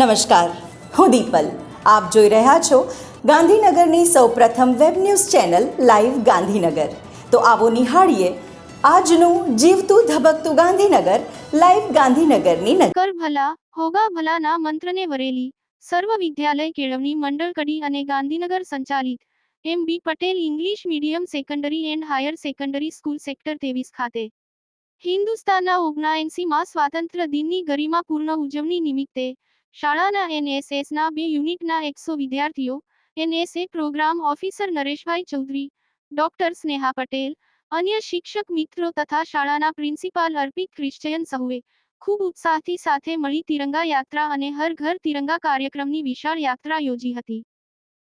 નમસ્કાર. હું દીપલ. આપ જોઈ રહ્યા છો ગાંધીનગરની સૌપ્રથમ web news channel live Gandhinagar. તો આવો નિહાળીએ આજનું જીવતું ધબકતું ગાંધીનગર લાઈવ ગાંધીનગરની નગર ભલા હોગા ભલાના મંત્રને વરેલી સર્વ વિદ્યાલય કેળવણી મંડળ કડી અને ગાંધીનગર સંચાલિત M B Patel English medium secondary and higher secondary school sector ત્રેવીસ ખાતે. હિન્દુસ્તાનના ઓગણાએંસીમાં સ્વાતંત્ર્ય દિનની ગરિમાપૂર્ણ ઉજવણી નિમિત્તે શાળાના એનએસએસના બે યુનિટના એકસો વિદ્યાર્થીઓ, NSA programme officer Nareshbhai Chaudhary, doctor Sneha Patel, અન્ય શિક્ષક મિત્રો તથા શાળાના પ્રિન્સિપાલ અર્પિત ક્રિશ્ચયન સહુએ ખૂબ ઉત્સાહથી સાથે મળી તિરંગા યાત્રા અને હર ઘર તિરંગા કાર્યક્રમની વિશાળ યાત્રા યોજી હતી.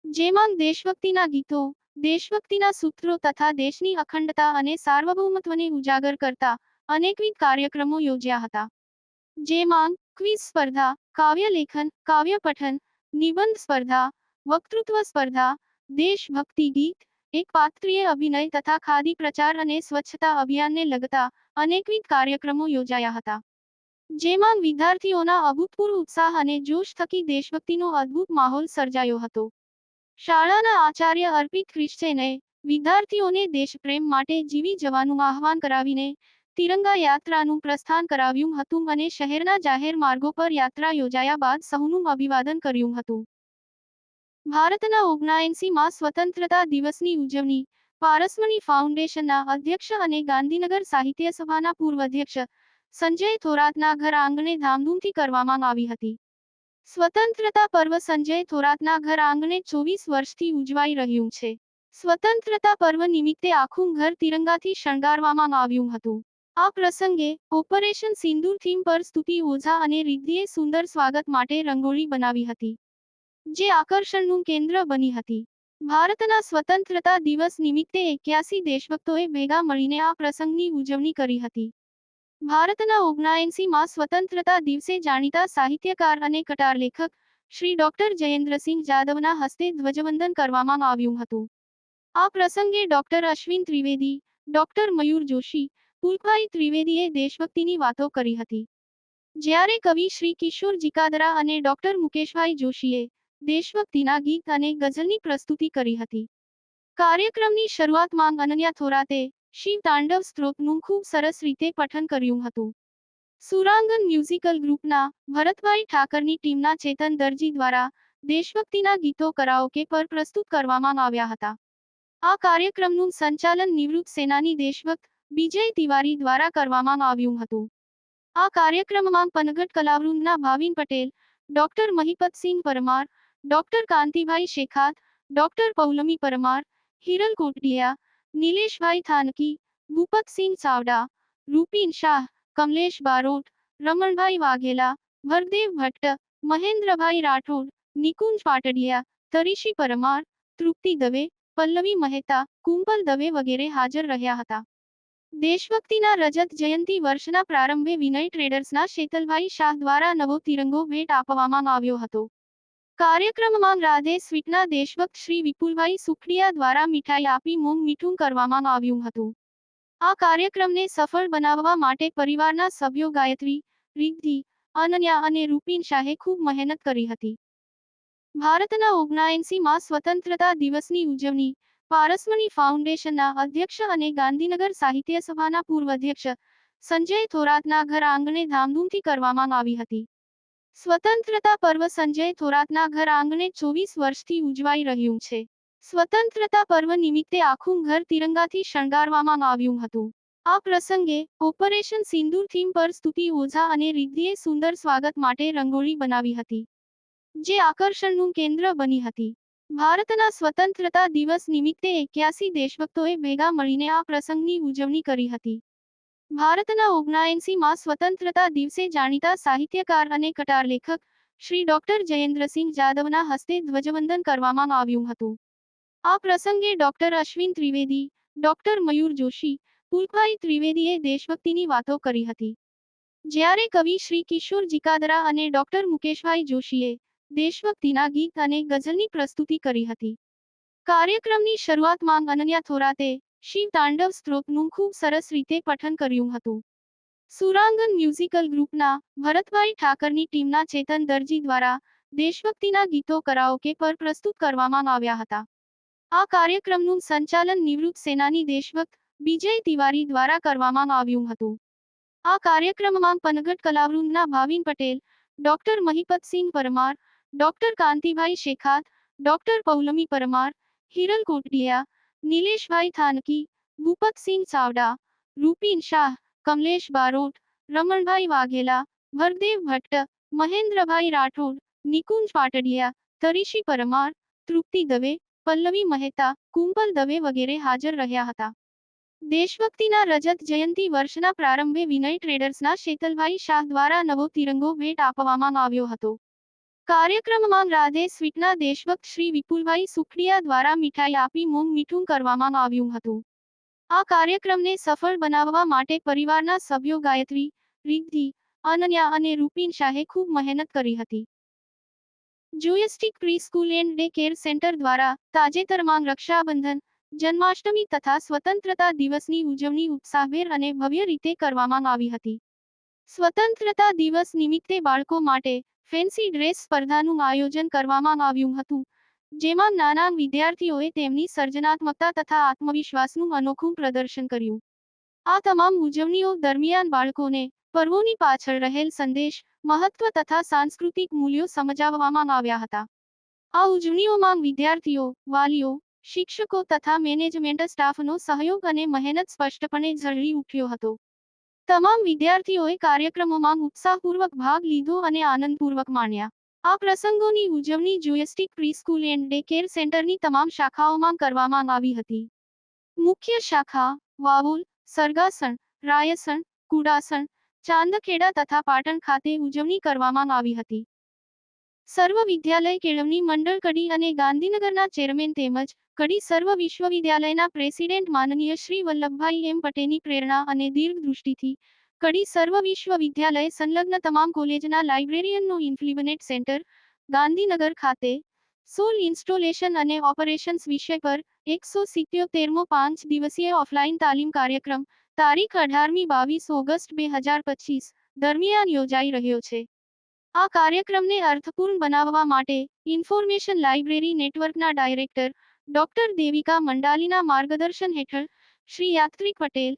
જેમાં દેશભક્તિના ગીતો, દેશભક્તિના સૂત્રો તથા દેશની અખંડતા અને સાર્વભૌમત્વને ઉજાગર કરતા અનેકવિધ કાર્યક્રમો યોજ્યા હતા. જેમાં ક્વિઝ સ્પર્ધા, કાવ્ય લેખન, કાવ્ય પઠન, નિબંધ સ્પર્ધા, વક્તૃત્વ સ્પર્ધા, દેશભક્તિ ગીત, એક પાત્રીય અભિનય તથા ખાદી પ્રચાર અને સ્વચ્છતા અભિયાનને લગતા અનેકવિધ કાર્યક્રમો યોજાયા હતા. જેમાં વિદ્યાર્થીઓના અભૂતપૂર્વ ઉત્સાહ અને જોશ થકી દેશભક્તિનો અદ્ભુત માહોલ સર્જાયો હતો. શાળાના આચાર્ય અર્પિત ક્રિશ્ચેને વિદ્યાર્થીઓને દેશપ્રેમ માટે જીવી જવાનું આહવાન કરાવીને તિરંગા યાત્રાનું પ્રસ્થાન કરાવ્યું હતું અને શહેરના જાહેર માર્ગો પર યાત્રા યોજાયા બાદ સૌનું અભિવાદન કર્યું હતું. ભારતના ઓગણાએંસીમાં સ્વતંત્રતા દિવસની ઉજવણી, પારસમણી ફાઉન્ડેશનના અધ્યક્ષ અને ગાંધીનગર સાહિત્ય સભાના પૂર્વ અધ્યક્ષ સંજય થોરાતના ઘર આંગણે ધામધૂમથી કરવામાં આવી હતી. સ્વતંત્રતા પર્વ સંજય થોરાતના ઘર આંગણે ચોવીસ વર્ષથી ઉજવાઈ રહ્યું છે. સ્વતંત્રતા પર્વ નિમિત્તે આખું ઘર તિરંગાથી શણગારવામાં આવ્યું હતું. આ પ્રસંગે ઓપરેશન સિંદૂર થીમ પર સ્તુતિ ઓઝા અને રિદ્ધિએ સુંદર સ્વાગત માટે રંગોળી બનાવી હતી, જે આકર્ષણનું કેન્દ્ર બની હતી. ભારતના સ્વતંત્રતા દિવસ નિમિત્તે એક્યાસી દેશભક્તોએ ભેગા મળીને આ પ્રસંગની ઉજવણી કરી હતી. ભારતના ઓગણાએંસીમાં સ્વતંત્રતા દિવસે જાણીતા સાહિત્યકાર અને કટાર લેખક શ્રી ડોક્ટર જયેન્દ્રસિંહ જાદવના હસ્તે ધ્વજવંદન કરવામાં આવ્યું હતું. આ પ્રસંગે ડોક્ટર અશ્વિન ત્રિવેદી, ડોક્ટર મયુર જોશી પુલભાઈ ત્રિવેદીએ દેશભક્તિની વાતો કરી હતી. જ્યારે કવિ શ્રી કિશોર જીકાદરા અને ડોક્ટર મુકેશભાઈ જોશીએ દેશભક્તિના ગીત અને ગઝલની પ્રસ્તુતિ કરી હતી. કાર્યક્રમની શરૂઆતમાં અનન્યા થોરાતે શિવ તાંડવ સ્ત્રોતનું ખૂબ સરસ રીતે પઠન કર્યું હતું. સુરાંગન મ્યુઝિકલ ગ્રુપના ભરતભાઈ ઠાકરની ટીમના ચેતન દરજી દ્વારા દેશભક્તિના ગીતો કરાઓકે પર પ્રસ્તુત કરવામાં આવ્યા હતા. આ કાર્યક્રમનું સંચાલન નિવૃત્ત સેનાની દેશભક્ત વિજય તિવારી દ્વારા કરવામાં આવ્યું હતું. આ કાર્યક્રમમાં Panghat કલાવૃંદના Bhavin Patel, doctor Mahipatsinh Parmar, doctor Kantibhai Shekhat, doctor Paulami Parmar, Hiral Kotadiya, Nileshbhai Thanki, Bhupatsinh Savda, Rupin Shah, Kamlesh Barot, Ramanbhai Vaghela, Vardev Bhatt, Mahendrabhai Rathod, Nikunj Patadiya, Tarishi Parmar, Trupti Dave, Pallavi Mehta, Kumpal Dave વગેરે હાજર રહ્યા હતા. દેશભક્તિના રજત જયંતિ વર્ષના પ્રારંભે વિનય ટ્રેડર્સના શેતલભાઈ શાહ દ્વારા નવો તિરંગો ભેટ આપવામાં આવ્યો હતો. કાર્યક્રમમાં રાધે સ્વીટના દેશભક્ત શ્રી વિપુલભાઈ સુખડિયા દ્વારા મીઠાઈ આપી મોં મીઠું કરવામાં આવ્યું હતું. આ કાર્યક્રમને સફળ બનાવવા માટે પરિવારના સભ્યો ગાયત્રી, રિદ્ધિ, અનન્યા અને રૂપિન શાહે ખૂબ મહેનત કરી હતી. ભારતના ઓગણાએંસીમાં સ્વતંત્રતા દિવસની ઉજવણી પારસમણી ફાઉન્ડેશનના અધ્યક્ષ અને ગાંધીનગર સાહિત્ય સભાના પૂર્વ અધ્યક્ષ સંજય થોરાતના ઘર આંગણે ધામધૂમથી કરવામાં આવી હતી. સ્વતંત્રતા પર્વ સંજય થોરાતના ઘર આંગણે ચોવીસ વર્ષથી ઉજવાઈ રહ્યું છે. સ્વતંત્રતા પર્વ નિમિત્તે આખું ઘર તિરંગાથી શણગારવામાં આવ્યું હતું. આ પ્રસંગે ઓપરેશન સિંદૂર થીમ પર સ્તુતિ ઓઝા અને રિદ્ધિએ સુંદર સ્વાગત માટે રંગોળી બનાવી હતી, જે આકર્ષણનું કેન્દ્ર બની હતી. ભારતના સ્વતંત્રતા દિવસ નિમિત્તે એક્યાસી દેશભક્તોએ ભેગા મળીને આ પ્રસંગની ઉજવણી કરી હતી. ભારતના ઓગણાએંસીમાં સ્વતંત્રતા દિવસે જાણીતા સાહિત્યકાર અને કટાર લેખક શ્રી ડોક્ટર જયેન્દ્રસિંહ જાદવના હસ્તે ધ્વજવંદન કરવામાં આવ્યું હતું. આ પ્રસંગે ડોક્ટર અશ્વિન ત્રિવેદી, ડોક્ટર મયુર જોશી પુલભાઈ ત્રિવેદીએ દેશભક્તિની વાતો કરી હતી. જ્યારે કવિ શ્રી કિશોર જીકાદરા અને ડોક્ટર મુકેશભાઈ જોશીએ દેશભક્તિના ગીત અને ગઝલની પ્રસ્તુતિ કરી હતી. કાર્યક્રમની શરૂઆતમાં અનન્યા થોરાતે શિવ તાંડવ સ્ત્રોતનું ખૂબ સરસ રીતે પઠન કર્યું હતું. સુરાંગન મ્યુઝિકલ ગ્રુપના ભરતભાઈ ઠાકરની ટીમના ચેતન દરજી દ્વારા દેશભક્તિના ગીતો કરાઓકે પર પ્રસ્તુત કરવામાં આવ્યા હતા. આ કાર્યક્રમનું સંચાલન નિવૃત્ત સેનાની દેશભક્ત વિજય તિવારી દ્વારા કરવામાં આવ્યું હતું. આ કાર્યક્રમમાં Panghat કલાવૃંદના Bhavin Patel, doctor Mahipatsinh Parmar doctor Kantibhai Shekhat, doctor Paulami Parmar, Hiral Kotadiya Nileshbhai Thanki, Bhupatsinh Chavda Rupin Shah, Kamlesh Barot, Ramanbhai Vaghela, Vardev Bhatt, Mahendrabhai Rathod, Nikunj Patadiya Tarishi Parmar, Trupti Dave, Pallavi Mehta Kumpal Dave વગેરે હાજર રહ્યા હતા. દેશભક્તિના રજત જયંતિ વર્ષના પ્રારંભે વિનય ટ્રેડર્સના શેતલભાઈ શાહ દ્વારા નવો તિરંગો ભેટ આપવામાં આવ્યો હતો. કાર્યક્રમમાં રાધે સ્વીટના દેશભક્ત શ્રી વિપુલભાઈ સુખડિયા દ્વારા મીઠાઈ આપી મોં મીઠું કરવામાં આવ્યું હતું. આ કાર્યક્રમને સફળ બનાવવા માટે પરિવારના સભ્યો ગાયત્રી, રિદ્ધિ, અનન્યા અને રૂપિન શાહે ખૂબ મહેનત કરી હતી. Joystick pre school and day care centre દ્વારા તાજેતરમાં રક્ષાબંધન, જન્માષ્ટમી તથા સ્વતંત્રતા દિવસની ઉજવણી ઉત્સાહભેર અને ભવ્ય રીતે કરવામાં આવી હતી. સ્વતંત્રતા દિવસ નિમિત્તે બાળકો માટે ફેન્સી ડ્રેસ સ્પર્ધાનું આયોજન કરવામાં આવ્યું હતું, જેમાં નાના વિદ્યાર્થીઓએ તેમની સર્જનાત્મકતા તથા આત્મવિશ્વાસનું અનોખું પ્રદર્શન કર્યું. આ તમામ ઉજવણીઓ દરમિયાન બાળકોને પર્વોની પાછળ રહેલ સંદેશ, મહત્વ તથા સાંસ્કૃતિક મૂલ્યો સમજાવવામાં આવ્યા હતા. આ ઉજવણીઓમાં વિદ્યાર્થીઓ, વાલીઓ, શિક્ષકો તથા મેનેજમેન્ટ સ્ટાફનો સહયોગ અને મહેનત સ્પષ્ટપણે ઝળહળી ઉઠ્યો હતો. તમામ વિદ્યાર્થીઓએ કાર્યક્રમોમાં ઉત્સાહપૂર્વક ભાગ લીધો અને આનંદપૂર્વક માણ્યા. આ પ્રસંગોની ઉજવણી Joystick pre school and day care સેન્ટરની તમામ શાખાઓમાં કરવામાં આવી હતી. મુખ્ય શાખા વાવોલ, સરગાસણ, રાયસણ, કુડાસણ, ચાંદખેડા તથા પાટણ ખાતે ઉજવણી કરવામાં આવી હતી. સર્વ વિદ્યાલય કેળવણી મંડળ કડી અને ગાંધીનગરના ચેરમેન તેમજ કડી સર્વ વિશ્વવિદ્યાલયના પ્રેસિડેન્ટ માનનીય શ્રી વલ્લભભાઈ એમ પટેલની પ્રેરણા અને દીર્ઘ દૃષ્ટિથી કડી સર્વ વિશ્વવિદ્યાલય સંલગ્ન તમામ કોલેજના લાઇબ્રેરિયનનું ઇન્ફ્લિબનેટ સેન્ટર, ગાંધીનગર ખાતે, સોલ ઇન્સ્ટોલેશન અને ઓપરેશન્સ વિષય પર એકસો સિત્યોતેરમો પાંચ દિવસીય ઓફલાઈન તાલીમ કાર્યક્રમ, તારીખ અઢારમી બાવીસ ઓગસ્ટ બે હજાર પચીસ, દરમિયાન યોજાઈ રહ્યો છે. આ કાર્યક્રમને અર્થપૂર્ણ બનાવવા માટે ઇન્ફોર્મેશન લાઇબ્રેરી નેટવર્કના ડાયરેક્ટર ડોક્ટર દેવિકા મંડાલીના માર્ગદર્શન હેઠળ Shri Yatrik Patel,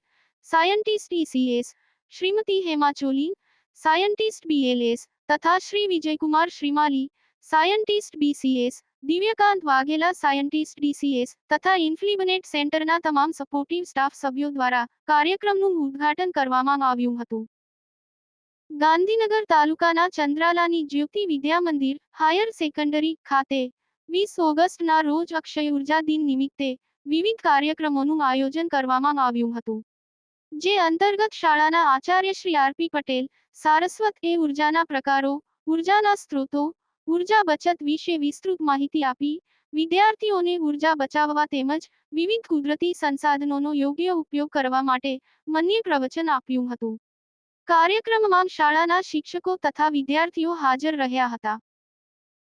scientist ECS Shrimati Hema Choli scientist BLS તથા Shri Vijaykumar Shrimali, scientist BCS Divyakant Vaghela, scientist DCS તથા ઇન્ફ્લિબનેટ સેન્ટરના તમામ સપોર્ટિવ સ્ટાફ સભ્યો દ્વારા કાર્યક્રમનું ઉદ્ઘાટન કરવામાં આવ્યું હતું. ગાંધીનગર તાલુકાના ચંદ્રાલાની જ્યોતિ વિદ્યા મંદિર હાયર સેકન્ડરી ખાતે વીસ ઓગસ્ટના રોજ અક્ષય ઊર્જા દિન નિમિત્તે વિવિધ કાર્યક્રમોનું આયોજન કરવામાં આવ્યું હતું. જે અંતર્ગત શાળાના આચાર્ય શ્રી આરપી પટેલ, સારસ્વત એ ઉર્જાના પ્રકારો, ઉર્જાના સ્ત્રોતો, ઊર્જા બચત વિશે વિસ્તૃત માહિતી આપી, વિદ્યાર્થીઓને ઊર્જા બચાવવા તેમજ વિવિધ કુદરતી સંસાધનોનો યોગ્ય ઉપયોગ કરવા માટે મન્ય પ્રવચન આપ્યું હતું. કાર્યક્રમમાં શાળાના શિક્ષકો તથા વિદ્યાર્થીઓ હાજર રહ્યા હતા.